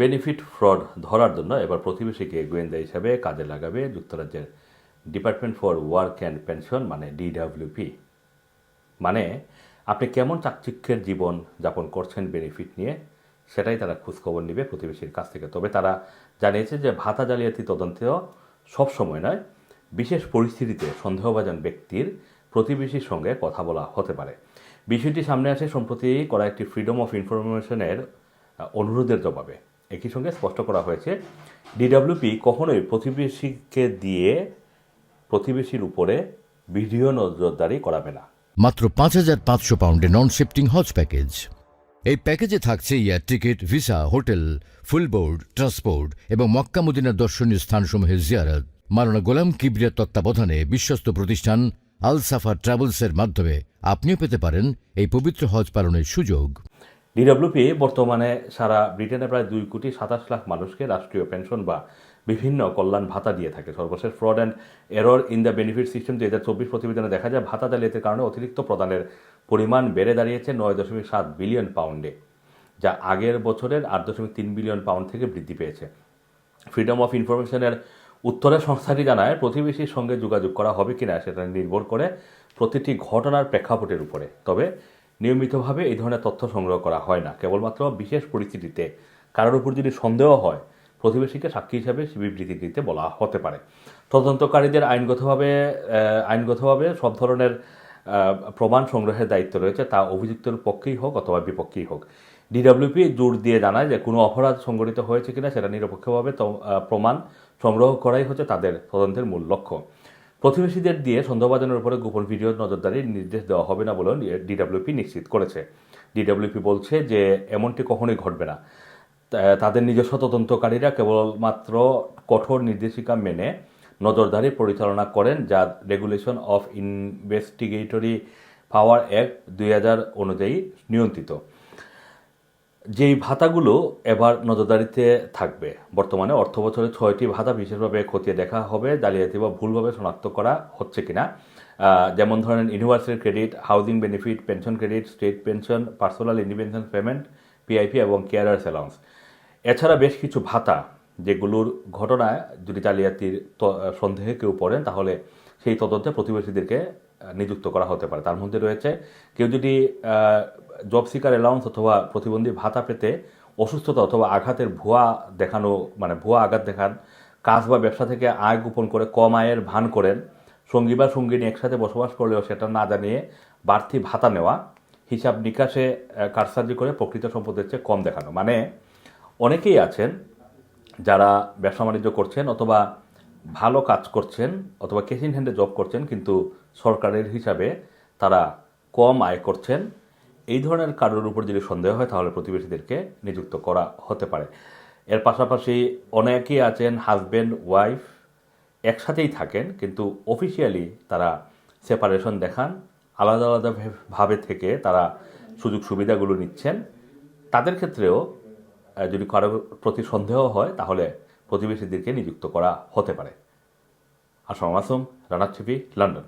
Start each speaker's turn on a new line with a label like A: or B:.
A: Benefit fraud ধরার জন্য এবার প্রতিবেশীকে গোয়েন্দা হিসাবে কাজে লাগাবে যুক্তরাজ্যের department for work and pension মানে ডিডাব্লিউপি। মানে আপনি কেমন চাকচিক্যের জীবন যাপন করছেন বেনিফিট নিয়ে, সেটাই তারা খোঁজখবর নেবে প্রতিবেশীর কাছ থেকে। তবে তারা জানিয়েছে যে ভাতা জালিয়াতি তদন্তেও সবসময় নয়, বিশেষ পরিস্থিতিতে সন্দেহভাজন ব্যক্তির প্রতিবেশীর সঙ্গে কথা বলা হতে পারে। বিষয়টি সামনে আসে সম্প্রতি করা একটি ফ্রিডম অফ ইনফরমেশনের অনুরোধের জবাবে। একই সঙ্গে স্পষ্ট করা হয়েছে ডিডাব্লিউপি কখনোই প্রতিবেশীকে দিয়ে প্রতিবেশীর উপরে ভিডিও নজরদারি করাবে না।
B: মাত্র পাঁচ হাজার পাঁচশো পাউন্ডে নন শিফটিং হজ প্যাকেজ। এই প্যাকেজে থাকছে air ticket, visa, hotel full board transport এবং মক্কা মদিনার দর্শনীয় স্থানসমূহের জিয়ারত। মারানা গোলাম কিবরিয়ার তত্ত্বাবধানে বিশ্বস্ত প্রতিষ্ঠান আল সাফার ট্রাভেলসের মাধ্যমে আপনিও পেতে পারেন এই পবিত্র হজ পালনের সুযোগ।
A: ডিডব্লিউপি বর্তমানে সারা ব্রিটেনে প্রায় দুই কোটি সাতাশ লাখ মানুষকে রাষ্ট্রীয় পেনশন বা বিভিন্ন কল্যাণ ভাতা দিয়ে থাকে। সর্বশেষ fraud and error in the benefit system দুই হাজার চব্বিশ প্রতিবেদনে দেখা যায়, ভাতা জালিয়াতির কারণে অতিরিক্ত প্রদানের পরিমাণ বেড়ে দাঁড়িয়েছে নয় দশমিক সাত বিলিয়ন পাউন্ডে, যা আগের বছরের আট দশমিক তিন বিলিয়ন পাউন্ড থেকে বৃদ্ধি পেয়েছে। ফ্রিডম অফ ইনফরমেশনের উত্তরে সংস্থাটি জানায়, প্রতিবেশীর সঙ্গে যোগাযোগ করা হবে কিনা সেটা নির্ভর করে প্রতিটি ঘটনার প্রেক্ষাপটের উপরে। তবে নিয়মিতভাবে এই ধরনের তথ্য সংগ্রহ করা হয় না। কেবলমাত্র বিশেষ পরিস্থিতিতে, কারোর উপর যদি সন্দেহ হয়, প্রতিবেশীকে সাক্ষী হিসাবে বিবৃতি দিতে বলা হতে পারে। তদন্তকারীদের আইনগতভাবে আইনগতভাবে সব ধরনের প্রমাণ সংগ্রহের দায়িত্ব রয়েছে, তা অভিযুক্তের পক্ষেই হোক অথবা বিপক্ষেই হোক। ডিডব্লিউপি জোর দিয়ে জানায় যে, কোনো অপরাধ সংগঠিত হয়েছে কিনা সেটা নিরপেক্ষভাবে প্রমাণ সংগ্রহ করাই হচ্ছে তাদের তদন্তের মূল লক্ষ্য। প্রতিবেশীদের দিয়ে সন্দেহভাজনের উপরে গোপন ভিডিও নজরদারির নির্দেশ দেওয়া হবে না বলেও ডিডাব্লিউপি নিশ্চিত করেছে। ডিডব্লিউপি বলছে যে, এমনটি কখনোই ঘটবে না। তাদের নিজস্ব তদন্তকারীরা কেবলমাত্র কঠোর নির্দেশিকা মেনে নজরদারি পরিচালনা করেন, যা regulation of investigatory power act দুই অনুযায়ী নিয়ন্ত্রিত। যেই ভাতাগুলো এবার নজরদারিতে থাকবে, বর্তমানে অর্থ বছরে ছয়টি ভাতা বিশেষভাবে খতিয়ে দেখা হবে, জালিয়াতি বা ভুলভাবে শনাক্ত করা হচ্ছে কিনা। যেমন ধরেন universal credit housing benefit pension credit state pension personal independence payment PIP এবং কেয়ারার্স অ্যালাউন্স এছাড়া বেশ কিছু ভাতা, যেগুলোর ঘটনায় যদি জালিয়াতির সন্দেহে কেউ পড়েন, তাহলে সেই তদন্তে প্রতিবেশীদেরকে নিযুক্ত করা হতে পারে। তার মধ্যে রয়েছে, কেউ যদি জব সিকার অ্যালাউন্স অথবা প্রতিবন্ধী ভাতা পেতে অসুস্থতা অথবা আঘাতের ভুয়া দেখানো মানে ভুয়া আঘাত দেখান, কাজ বা ব্যবসা থেকে আয় গোপন করে কম আয়ের ভান করেন, সঙ্গী বা সঙ্গিনী একসাথে বসবাস করলেও সেটা না জানিয়ে বাড়তি ভাতা নেওয়া, হিসাব নিকাশে কারসাজি করে প্রকৃত সম্পদের চেয়ে কম দেখানো। মানে অনেকেই আছেন যারা ব্যবসা বাণিজ্য করছেন অথবা ভালো কাজ করছেন অথবা ক্যাশ হ্যান্ডে জব করছেন, কিন্তু সরকারের হিসাবে তারা কম আয় করছেন, এই ধরনের কারোর উপর যদি সন্দেহ হয়, তাহলে প্রতিবেশীদেরকে নিযুক্ত করা হতে পারে। এর পাশাপাশি অনেকেই আছেন হাজব্যান্ড ওয়াইফ একসাথেই থাকেন, কিন্তু অফিসিয়ালি তারা সেপারেশন দেখান, আলাদা আলাদা ভে- ভাবে থেকে তারা সুযোগ সুবিধাগুলো নিচ্ছেন। তাদের ক্ষেত্রেও যদি কারোর প্রতি সন্দেহ হয়, তাহলে প্রতিবেশীদেরকে নিযুক্ত করা হতে পারে। আসম মাসুম রানার টিভি লন্ডন।